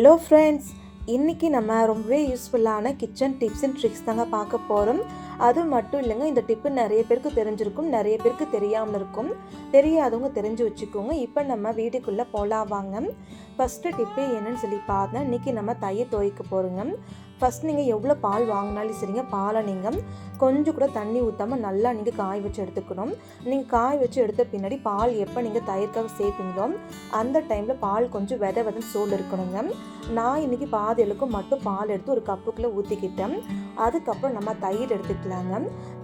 Hello friends இன்றைக்கி நம்ம ரொம்பவே யூஸ்ஃபுல்லான கிச்சன் டிப்ஸ் அண்ட் ட்ரிக்ஸ் தாங்க பார்க்க போகிறோம் அது மட்டும் இல்லைங்க இந்த டிப்பு நிறைய பேருக்கு தெரிஞ்சிருக்கும் நிறைய பேருக்கு தெரியாமல் இருக்கும். தெரியாதவங்க தெரிஞ்சு வச்சுக்கோங்க. இப்போ நம்ம வீட்டுக்குள்ளே போலாவாங்க ஃபஸ்ட்டு டிப்பு என்னன்னு சொல்லி பார்த்தேன் இன்றைக்கி நம்ம தையை துவைக்க போகிறோங்க ஃபஸ்ட் நீங்கள் எவ்வளோ பால் வாங்கினாலும் சரிங்க பாலை நீங்கள் கொஞ்சம் கூட தண்ணி ஊற்றாமல் நல்லா நீங்கள் காய வச்சு எடுத்துக்கணும். நீங்கள் காய வச்சு எடுத்த பின்னாடி பால் எப்போ நீங்கள் தயிர்க்காக சேர்ப்பீங்களோ அந்த டைமில் பால் கொஞ்சம் வித விதன்னு சூடு இருக்கணுங்க. நான் இன்றைக்கி பாதி அளவுக்கு மட்டும் பால் எடுத்து ஒரு கப்புக்குள்ளே ஊற்றிக்கிட்டேன் அதுக்கப்புறம் நம்ம தயிர் எடுத்துக்கலாங்க.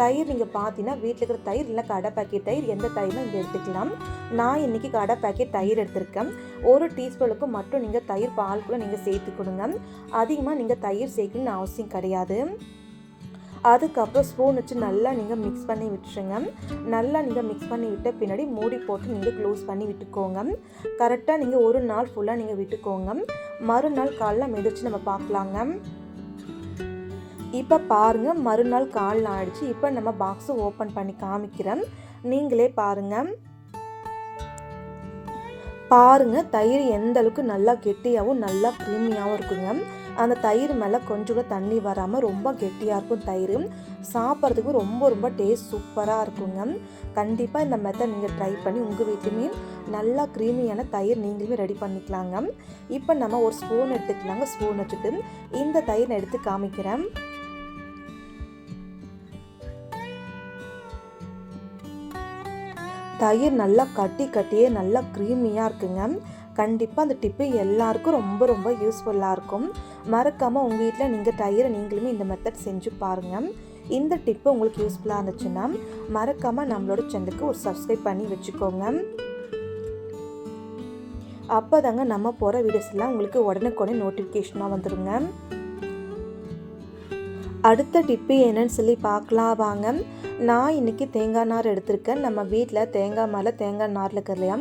தயிர் நீங்கள் பார்த்தீங்கன்னா வீட்டில் இருக்கிற தயிர் இல்லை கடை பேக்கெட் தயிர் எந்த தயிரும் நீங்கள் எடுத்துக்கலாம். நான் இன்றைக்கி கடை பேக்கெட் தயிர் எடுத்திருக்கேன். ஒரு டீஸ்பூனுக்கு மட்டும் நீங்கள் தயிர் பால் கூட நீங்கள் சேர்த்துக்கணுங்க. அதிகமாக நீங்கள் தயிர் சேர்க்கணும்னு அவசியம் கிடையாது. அதுக்கப்புறம் ஸ்பூன் வச்சு நல்லா நீங்கள் மிக்ஸ் பண்ணி விட்டுருங்க. நல்லா நீங்கள் மிக்ஸ் பண்ணி விட்ட பின்னாடி மூடி போட்டு நீங்கள் க்ளோஸ் பண்ணி விட்டுக்கோங்க. கரெக்டாக நீங்கள் ஒரு நாள் ஃபுல்லாக நீங்கள் விட்டுக்கோங்க. மறுநாள் காலைல மிதிச்சு நம்ம பார்க்கலாங்க. இப்போ பாருங்கள் மறுநாள் காலில் ஆயிடுச்சு. இப்போ நம்ம பாக்ஸை ஓப்பன் பண்ணி காமிக்கிறேன். நீங்களே பாருங்கள் பாருங்க தயிர் எந்த அளவுக்கு நல்லா கெட்டியாகவும் நல்லா க்ரீமியாகவும் இருக்குங்க. அந்த தயிர் மேலே கொஞ்சம் கூட தண்ணி வராமல் ரொம்ப கெட்டியாக இருக்கும் தயிர். சாப்பிட்றதுக்கு ரொம்ப ரொம்ப டேஸ்ட் சூப்பராக இருக்குங்க. கண்டிப்பாக இந்த மெத்தட் நீங்கள் ட்ரை பண்ணி உங்கள் வீட்லையுமே நல்லா க்ரீமியான தயிர் நீங்களுமே ரெடி பண்ணிக்கலாங்க. இப்போ நம்ம ஒரு ஸ்பூன் எடுத்துக்கலாங்க. ஸ்பூன் வச்சுட்டு இந்த தயிர் எடுத்து காமிக்கிறேன். தயிர் நல்லா கட்டி கட்டியே நல்லா க்ரீமியாக இருக்குங்க. கண்டிப்பாக அந்த டிப்பு எல்லாருக்கும் ரொம்ப ரொம்ப யூஸ்ஃபுல்லாக இருக்கும். மறக்காமல் உங்கள் வீட்டில் நீங்கள் தயிரை நீங்களுமே இந்த மெத்தட் செஞ்சு பாருங்கள் இந்த டிப்பு உங்களுக்கு யூஸ்ஃபுல்லாக இருந்துச்சுன்னா மறக்காமல் நம்மளோட சேனலுக்கு ஒரு சப்ஸ்கிரைப் பண்ணி வச்சுக்கோங்க. அப்போ தாங்க நம்ம போகிற வீடியோஸ்லாம் உங்களுக்கு உடனுக்குடனே நோட்டிஃபிகேஷனாக வந்துடுங்க அடுத்த டிப்பு என்னன்னு சொல்லி பார்க்கலாம் வாங்க. நான் இன்றைக்கி தேங்காய் நார் எடுத்திருக்கேன். நம்ம வீட்டில் தேங்காய் மேலே தேங்காய் நாரில் இல்லையா?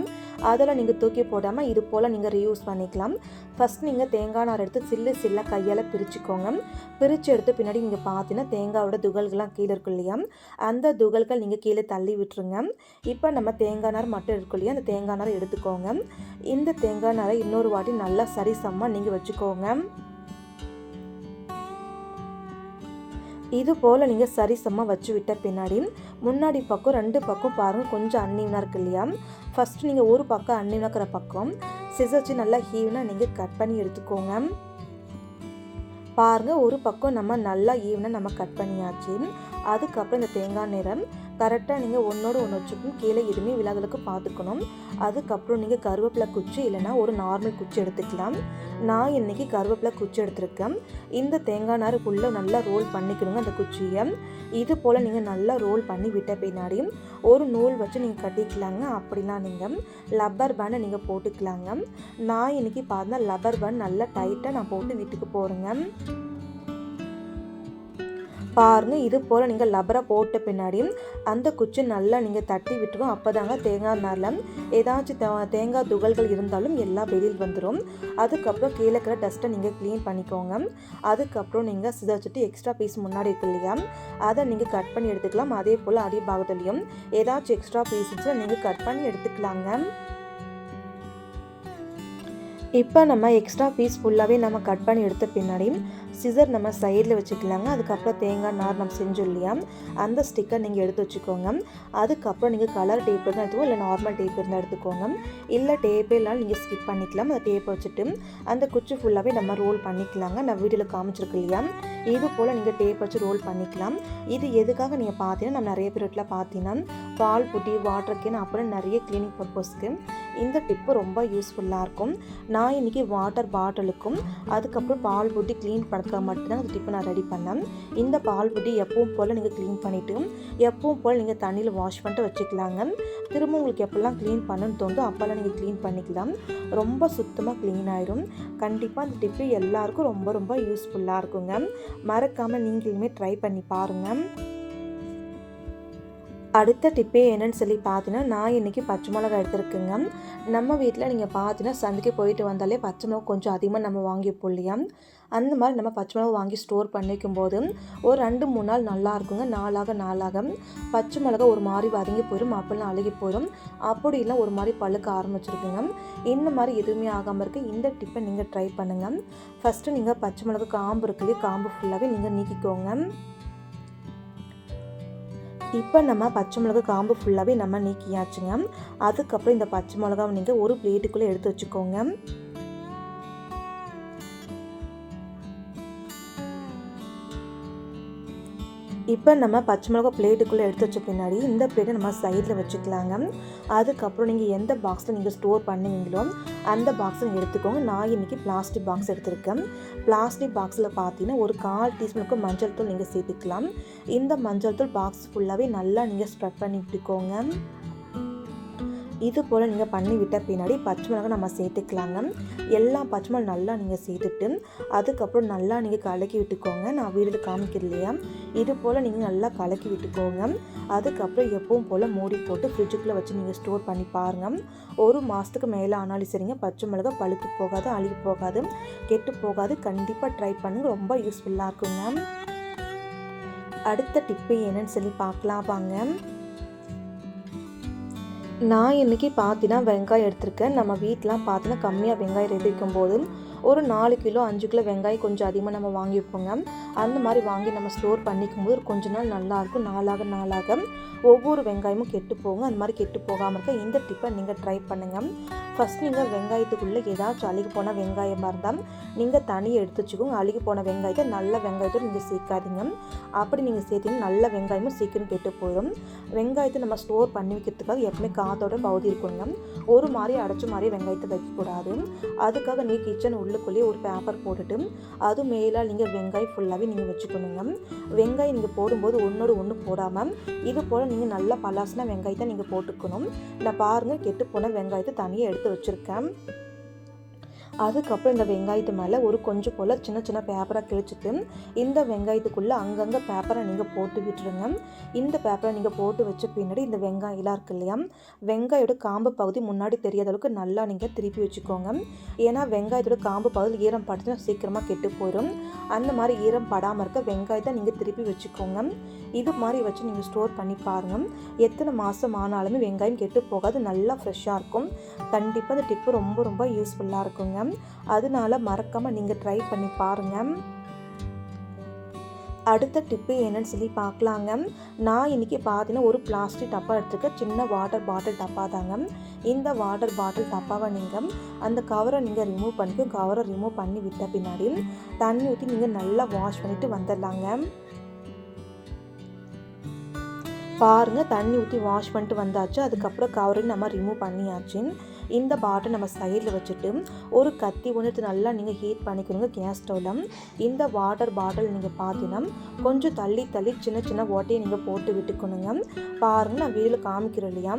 அதில் நீங்கள் தூக்கி போடாமல் இது போல் நீங்கள் ரீயூஸ் பண்ணிக்கலாம். ஃபஸ்ட் நீங்கள் தேங்காய் நார் எடுத்து சில்லு சில்லாக கையால் பிரிச்சுக்கோங்க. பிரித்து எடுத்து பின்னாடி நீங்கள் பார்த்தீங்கன்னா தேங்காயோட துகள்கள்லாம் கீழே இருக்கும் இல்லையா? அந்த துகள்கள் நீங்கள் கீழே தள்ளி விட்டுருங்க. இப்போ நம்ம தேங்காய் நார் மட்டும் இருக்கும் இல்லையா? அந்த தேங்காய் நாரை எடுத்துக்கோங்க. இந்த தேங்காய் நாரை இன்னொரு வாட்டி நல்லா சரிசமாக நீங்கள் வச்சுக்கோங்க. இது போல் நீங்கள் சரிசமாக வச்சு விட்ட பின்னாடி முன்னாடி பக்கம் ரெண்டு பக்கம் பாருங்கள் கொஞ்சம் அன்னீவனாக இருக்கு இல்லையா? ஃபஸ்ட்டு நீங்கள் ஒரு பக்கம் அன்னீவனாக இருக்கிற பக்கம் சிசர்ச்சி நல்லா ஹீவனாக நீங்கள் கட் பண்ணி எடுத்துக்கோங்க. பாருங்கள் ஒரு பக்கம் நம்ம நல்லா ஈவனாக நம்ம கட் பண்ணியாச்சு. அதுக்கப்புறம் இந்த தேங்காய் நிறம் கரெக்டாக நீங்கள் ஒன்றோடு ஒன்று வச்சுக்கணும். கீழே எதுவுமே விழாதளவுக்கு பார்த்துக்கணும். அதுக்கப்புறம் நீங்கள் கருவேப்பிலை குச்சி இல்லைனா ஒரு நார்மல் குச்சி எடுத்துக்கலாம். நான் இன்றைக்கி கருவேப்பிலை குச்சி எடுத்திருக்கேன். இந்த தேங்காய் நாருக்குள்ளே நல்லா ரோல் பண்ணிக்கணுங்க அந்த குச்சியை. இது போல் நீங்கள் நல்லா ரோல் பண்ணி விட்ட பின்னாடி ஒரு நூல் வச்சு நீங்கள் கட்டிக்கலாங்க. அப்படிலாம் நீங்கள் லப்பர் பேண்டை நீங்கள் போட்டுக்கலாங்க. நான் இன்றைக்கி பார்த்தா லப்பர் பேண்ட் நல்லா டைட்டாக நான் போட்டு வீட்டுக்கு போகிறேங்க பாருங்கள் இது போல் நீங்கள் லப்பரை போட்ட பின்னாடியும் அந்த குச்சி நல்லா நீங்கள் தட்டி விட்டுரும். அப்போ தாங்க தேங்காய் நாரில் ஏதாச்சும் தேங்காய் துகள்கள் இருந்தாலும் எல்லாம் வெளியில் வந்துடும் அதுக்கப்புறம் கீழே இருக்கிற டஸ்ட்டை நீங்கள் க்ளீன் பண்ணிக்கோங்க. அதுக்கப்புறம் நீங்கள் சிதச்சிட்டு எக்ஸ்ட்ரா பீஸ் முன்னாடி இருக்கு இல்லையா? அதை நீங்கள் கட் பண்ணி எடுத்துக்கலாம். அதே போல் அடி பாகத்துலேயும் ஏதாச்சும் எக்ஸ்ட்ரா பீஸ் நீங்கள் கட் பண்ணி எடுத்துக்கலாங்க. இப்போ நம்ம எக்ஸ்ட்ரா பீஸ் ஃபுல்லாகவே நம்ம கட் பண்ணி எடுத்த பின்னாடி சிசர் நம்ம சைடில் வச்சுக்கலாங்க. அதுக்கப்புறம் தேங்காய் நார் நம்ம செஞ்சோம் இல்லையா? அந்த ஸ்டிக்கர் நீங்கள் எடுத்து வச்சுக்கோங்க. அதுக்கப்புறம் நீங்கள் கலர் டேப் இருந்தால் எடுத்துக்கோ இல்லை நார்மல் டேப் இருந்தால் எடுத்துக்கோங்க. இல்லை டேப்பே இல்லாமல் நீங்கள் ஸ்கிப் பண்ணிக்கலாம். அந்த டேப்பை வச்சுட்டு அந்த குச்சி ஃபுல்லாகவே நம்ம ரோல் பண்ணிக்கலாங்க. நான் வீடியோவில் காமிச்சிருக்கு இல்லையா? இது போல் நீங்கள் டேப் வச்சு ரோல் பண்ணிக்கலாம். இது எதுக்காக நீங்கள் பார்த்தீங்கன்னா நம்ம நிறைய பேர் வீட்டில் பார்த்தீங்கன்னா பால் புட்டி வாட்டர் கேன் அப்புறம் நிறைய கிளீனிங் பர்பஸ்க்கு இந்த டிப்பு ரொம்ப யூஸ்ஃபுல்லாக இருக்கும். நான் இன்றைக்கி வாட்டர் பாட்டிலுக்கும் அதுக்கப்புறம் பால் புட்டி க்ளீன் பண்ண மட்டும்தான் அந்த டிப்பை நான் ரெடி பண்ணேன். இந்த பால் புட்டி எப்பவும் போல் நீங்கள் க்ளீன் பண்ணிவிட்டு எப்பவும் போல் நீங்கள் தண்ணியில் வாஷ் பண்ணிட்டு வச்சுக்கலாங்க. திரும்ப உங்களுக்கு எப்போல்லாம் க்ளீன் பண்ணணும்னு தோணுதோ அப்போல்லாம் நீங்கள் க்ளீன் பண்ணிக்கலாம். ரொம்ப சுத்தமாக க்ளீன் ஆயிரும். கண்டிப்பாக அந்த டிப்பு எல்லாருக்கும் ரொம்ப ரொம்ப யூஸ்ஃபுல்லாக இருக்குங்க. மறக்காமல் நீங்களுமே ட்ரை பண்ணி பாருங்கள் அடுத்த டிப்பே என்னன்னு சொல்லி பார்த்தீங்கன்னா நான் இன்றைக்கி பச்சை மிளகா எடுத்துருக்குங்க. நம்ம வீட்டில் நீங்கள் பார்த்தீங்கன்னா சந்தைக்கு போயிட்டு வந்தாலே பச்சை மிளகா கொஞ்சம் அதிகமாக நம்ம வாங்கிப்போம் இல்லையா? அந்த மாதிரி நம்ம பச்சை மிளகா வாங்கி ஸ்டோர் பண்ணிக்கும் போது ஒரு ரெண்டு மூணு நாள் நல்லா இருக்குங்க. நாளாக நாளாக பச்சை மிளகா ஒரு மாதிரி வதங்கி போயிடும். அப்பெல்லாம் அழுகி போயிடும். அப்படி ஒரு மாதிரி பழுக்க ஆரம்பிச்சிருக்குங்க. இந்த மாதிரி எதுவுமே ஆகாமல் இருக்குது இந்த டிப்பை நீங்கள் ட்ரை பண்ணுங்கள் ஃபஸ்ட்டு நீங்கள் பச்சை மிளகா காம்பு இருக்குல்லையே காம்பு ஃபுல்லாகவே நீங்கள் நீக்கிக்கோங்க. இப்போ நம்ம பச்சை மிளகா காம்பு ஃபுல்லாகவே நம்ம நீக்கியாச்சுங்க. அதுக்கப்புறம் இந்த பச்சை மிளகாவை நீங்கள் ஒரு பிளேட்டுக்குள்ளே எடுத்து வச்சுக்கோங்க. இப்போ நம்ம பச்சை மிளகா பிளேட்டுக்குள்ளே எடுத்து வச்ச பின்னாடி இந்த பிளேட்டை நம்ம சைடில் வச்சுக்கலாங்க. அதுக்கப்புறம் நீங்கள் எந்த பாக்ஸில் நீங்கள் ஸ்டோர் பண்ணுவீங்களோ அந்த பாக்ஸை நீங்கள் எடுத்துக்கோங்க. நான் இன்றைக்கி பிளாஸ்டிக் பாக்ஸ் எடுத்திருக்கேன். பிளாஸ்டிக் பாக்ஸில் பார்த்தீங்கன்னா ஒரு கால் டீஸ்பூனுக்கு மஞ்சள் தூள் நீங்கள் சேர்த்துக்கலாம். இந்த மஞ்சள் தூள் பாக்ஸ் ஃபுல்லாகவே நல்லா நீங்கள் ஸ்ப்ரெட் பண்ணி விட்டுக்கோங்க. இது போல் நீங்கள் பண்ணி விட்ட பின்னாடி பச்சை மிளகாய் நம்ம சேர்த்துக்கலாங்க. எல்லா பச்சை மிளகா நல்லா நீங்கள் சேர்த்துட்டு அதுக்கப்புறம் நல்லா நீங்கள் கலக்கி விட்டுக்கோங்க. நான் வீடு காமிக்கிறது இல்லையா? இது போல் நீங்கள் நல்லா கலக்கி விட்டுக்கோங்க. அதுக்கப்புறம் எப்பவும் போல் மூடி போட்டு ஃப்ரிட்ஜுக்குள்ளே வச்சு நீங்கள் ஸ்டோர் பண்ணி பாருங்கள் ஒரு மாதத்துக்கு மேலே ஆனாலும் சரிங்க பச்சை மிளகா பழுத்து போகாது அழுகி போகாது கெட்டு போகாது. கண்டிப்பாக ட்ரை பண்ணுங்கள் ரொம்ப யூஸ்ஃபுல்லாக இருக்குங்க. அடுத்த டிப்பு என்னன்னு சொல்லி பார்க்கலாம். வாங்க. நான் இன்றைக்கி பார்த்தினா வெங்காயம் எடுத்திருக்கேன். நம்ம வீட்டிலாம் பார்த்தினா கம்மியாக வெங்காயம் ரெடி வைக்கும்போது ஒரு நாலு கிலோ அஞ்சு கிலோ வெங்காயம் கொஞ்சம் அதிகமாக நம்ம வாங்கி வைப்போங்க அந்த மாதிரி வாங்கி நம்ம ஸ்டோர் பண்ணிக்கும் போது கொஞ்ச நாள் நல்லாயிருக்கும் நாளாக நாளாக ஒவ்வொரு வெங்காயமும் கெட்டு போகும். அந்த மாதிரி கெட்டு போகாமல் இருக்க இந்த டிப்பை நீங்கள் ட்ரை பண்ணுங்கள் ஃபஸ்ட் நீங்கள் வெங்காயத்துக்குள்ளே ஏதாச்சும் அழுகி போன வெங்காயமாக இருந்தால் நீங்கள் தனியாக எடுத்து வச்சுக்கோங்க. அழுகி போன வெங்காயத்தை நல்ல வெங்காயத்தை நீங்கள் சேர்க்காதீங்க. அப்படி நீங்கள் சேர்த்தீங்கன்னா நல்ல வெங்காயமும் சீக்கிரம் கெட்டு போயிடும். வெங்காயத்தை நம்ம ஸ்டோர் பண்ணி வைக்கிறதுக்காக எப்பவுமே காத்தோட பகுதி இருக்குங்க. ஒரு மாதிரி அடைச்ச மாதிரி வெங்காயத்தை வைக்கக்கூடாது. அதுக்காக நீங்கள் கிச்சன் உள்ளுக்குள்ளேயே ஒரு பேப்பர் போட்டுட்டு அது மேலே நீங்கள் வெங்காயம் ஃபுல்லாகவே நீங்கள் வச்சுக்கணுங்க. வெங்காயம் நீங்கள் போடும்போது ஒன்றோடு ஒன்று போடாமல் இது போல் நீங்கள் நல்லா பலாசின வெங்காயத்தை நீங்கள் போட்டுக்கணும். நான் பாருங்கள் கெட்டு போன வெங்காயத்தை தனியாக எடுத்து வச்சுருக்கேன். அதுக்கப்புறம் இந்த வெங்காயத்து மேலே ஒரு கொஞ்சம் போல் சின்ன சின்ன பேப்பரை கிழிச்சிட்டு இந்த வெங்காயத்துக்குள்ளே அங்கங்கே பேப்பரை நீங்கள் போட்டு விட்டுருங்க. இந்த பேப்பரை நீங்கள் போட்டு வச்ச பின்னாடி இந்த வெங்காயம்லாம் இருக்கு இல்லையா? வெங்காயோட காம்பு பகுதி முன்னாடி தெரியாத அளவுக்கு நல்லா நீங்கள் திருப்பி வச்சுக்கோங்க. ஏன்னா வெங்காயத்தோட காம்பு பகுதி ஈரம் படுத்துனா சீக்கிரமாக கெட்டு போயிடும் அந்த மாதிரி ஈரம் படாமல் இருக்க வெங்காயத்தை நீங்கள் திருப்பி வச்சுக்கோங்க. இது மாதிரி வச்சு நீங்கள் ஸ்டோர் பண்ணி பாருங்கள் எத்தனை மாதம் ஆனாலுமே வெங்காயம் கெட்டு போகாது நல்லா ஃப்ரெஷ்ஷாக இருக்கும். கண்டிப்பாக இந்த டிப்பு ரொம்ப ரொம்ப யூஸ்ஃபுல்லாக இருக்குங்க. அதனால மறக்காமல் நீங்கள் ட்ரை பண்ணி பாருங்கள் அடுத்த டிப்பு என்னன்னு சொல்லி பார்க்கலாங்க நான் இன்றைக்கி பார்த்தீங்கன்னா ஒரு பிளாஸ்டிக் டப்பா எடுத்துருக்கேன் சின்ன வாட்டர் பாட்டில் டப்பா தாங்க. இந்த வாட்டர் பாட்டில் டப்பாவை நீங்கள் அந்த கவரை நீங்கள் ரிமூவ் பண்ணிக்கும் கவரை ரிமூவ் பண்ணி விட்ட பின்னாடி தண்ணி ஊற்றி நீங்கள் நல்லா வாஷ் பண்ணிவிட்டு வந்துடலாங்க. பாருங்கள் தண்ணி ஊற்றி வாஷ் பண்ணிட்டு வந்தாச்சு அதுக்கப்புறம் கவரையும் நம்ம ரிமூவ் பண்ணியாச்சு. இந்த பாட்டில் நம்ம சைடில் வச்சுட்டு ஒரு கத்தி வந்துட்டு நல்லா நீங்கள் ஹீட் பண்ணிக்கணுங்க கேஸ் ஸ்டவ்வில் இந்த வாட்டர் பாட்டில் நீங்கள் பார்த்தீங்கன்னா கொஞ்சம் தள்ளி தள்ளி சின்ன சின்ன ஓட்டையை நீங்கள் போட்டு விட்டுக்கணுங்க. பாருங்கள் நான் வீடியோவில் காமிக்கிறேன் இல்லையா?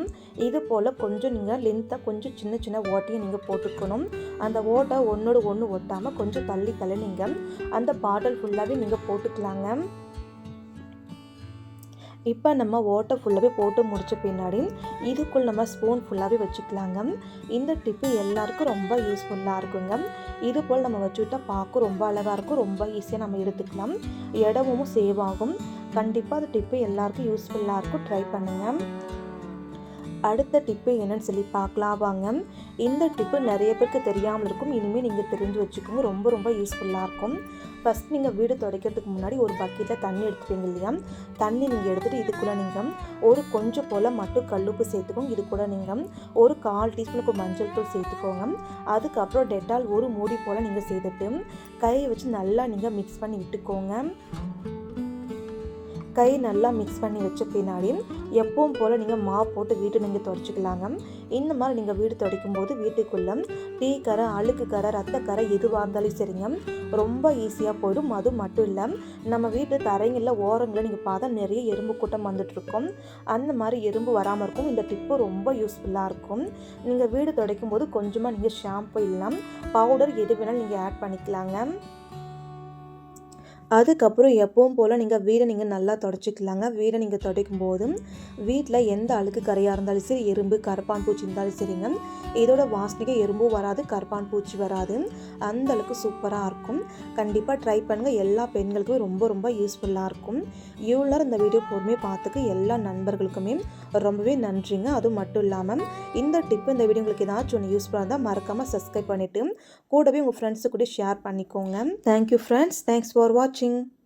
இது போல் கொஞ்சம் நீங்கள் லென்த்தாக கொஞ்சம் சின்ன சின்ன ஓட்டையை நீங்கள் போட்டுக்கணும். அந்த ஓட்டை ஒன்றோடு ஒன்று ஒட்டாமல் கொஞ்சம் தள்ளி தள்ளி நீங்கள் அந்த பாட்டில் ஃபுல்லாகவே நீங்கள் போட்டுக்கலாங்க. இப்போ நம்ம ஓட்டை ஃபுல்லாகவே போட்டு முடித்த பின்னாடி இதுக்குள் நம்ம ஸ்பூன் ஃபுல்லாகவே வச்சுக்கலாங்க. இந்த டிப்பு எல்லாருக்கும் ரொம்ப யூஸ்ஃபுல்லாக இருக்குங்க. இது போல் நம்ம வச்சுக்கிட்டா பார்க்க ரொம்ப அழகாக இருக்கும் ரொம்ப ஈஸியாக நம்ம எடுத்துக்கலாம். இடமும் சேவ் ஆகும். கண்டிப்பாக அந்த டிப்பு எல்லாருக்கும் யூஸ்ஃபுல்லாக இருக்கும். ட்ரை பண்ணுங்கள் அடுத்த டிப்பு என்னன்னு சொல்லி பார்க்கலாம் வாங்க. இந்த டிப்பு நிறைய பேருக்கு தெரியாமல் இருக்கும். இனிமேல் நீங்கள் தெரிஞ்சு வச்சுக்கோங்க. ரொம்ப ரொம்ப யூஸ்ஃபுல்லாக இருக்கும். ஃபஸ்ட் நீங்கள் வீடு துடைக்கிறதுக்கு முன்னாடி ஒரு பக்கெட்டில் தண்ணி எடுத்துப்பீங்க இல்லையா? தண்ணி நீங்கள் எடுத்துகிட்டு இதுக்குள்ளே நீங்கள் ஒரு கொஞ்சம் போல் மட்டும் கல்லுப்பு சேர்த்துக்கோங்க. இது கூட நீங்கள் ஒரு கால் டீஸ்பூனுக்கு மஞ்சள் தூள் சேர்த்துக்கோங்க. அதுக்கப்புறம் டெட்டால் ஒரு மூடி போல் நீங்கள் சேர்த்துட்டு கையை வச்சு நல்லா நீங்கள் மிக்ஸ் பண்ணி விட்டுக்கோங்க. கை நல்லா மிக்ஸ் பண்ணி வச்ச பின்னாடி எப்பவும் போல் நீங்கள் மா போட்டு வீட்டு நீங்கள் துடைச்சிக்கலாங்க. இந்த மாதிரி நீங்கள் வீடு துடைக்கும் போது வீட்டுக்குள்ளே டீ கரை அழுக்கு கரை ரத்தக்கரை எதுவாக இருந்தாலும் சரிங்க. ரொம்ப ஈஸியாக போயிடும். அது மட்டும் இல்லை நம்ம வீட்டு தரைங்களில் ஓரங்களில் நீங்கள் பார்த்தா நிறைய எறும்பு கூட்டம் வந்துட்டுருக்கோம். அந்த மாதிரி எறும்பு வராமல் இருக்கும். இந்த டிப்பு ரொம்ப யூஸ்ஃபுல்லாக இருக்கும். நீங்கள் வீடு துடைக்கும் போது கொஞ்சமாக நீங்கள் ஷாம்பு இல்லை பவுடர் எது வேணாலும் நீங்கள் ஆட் பண்ணிக்கலாங்க. அதுக்கப்புறம் எப்பவும் போல் நீங்கள் வீடை நீங்கள் நல்லா தொடச்சிக்கலாங்க. வீடை நீங்கள் துடைக்கும் போதும் வீட்டில் எந்த அழுக்கு கரையாக இருந்தாலும் சரி எறும்பு கரப்பான் பூச்சி இருந்தாலும் சரிங்க. இதோட வாசனைக்கு எறும்பும் வராது கரப்பான் பூச்சி வராது. அந்த அளவுக்கு சூப்பராக இருக்கும். கண்டிப்பாக ட்ரை பண்ணுங்கள் எல்லா பெண்களுக்குமே ரொம்ப ரொம்ப யூஸ்ஃபுல்லாக இருக்கும். இவ்வளோ இந்த வீடியோ பொறுமையாக பார்த்துக்கு எல்லா நண்பர்களுக்குமே ரொம்பவே நன்றிங்க. அது மட்டும் இல்லாமல் இந்த டிப்பு இந்த வீடியோ உங்களுக்கு ஏதாச்சும் ஒன்று யூஸ்ஃபுல்லாக இருந்தால் மறக்காமல் சப்ஸ்கிரைப் பண்ணிவிட்டு கூடவே உங்கள் ஃப்ரெண்ட்ஸு கூட ஷேர் பண்ணிக்கோங்க. Thank you friends thanks for வாட்சிங் watching.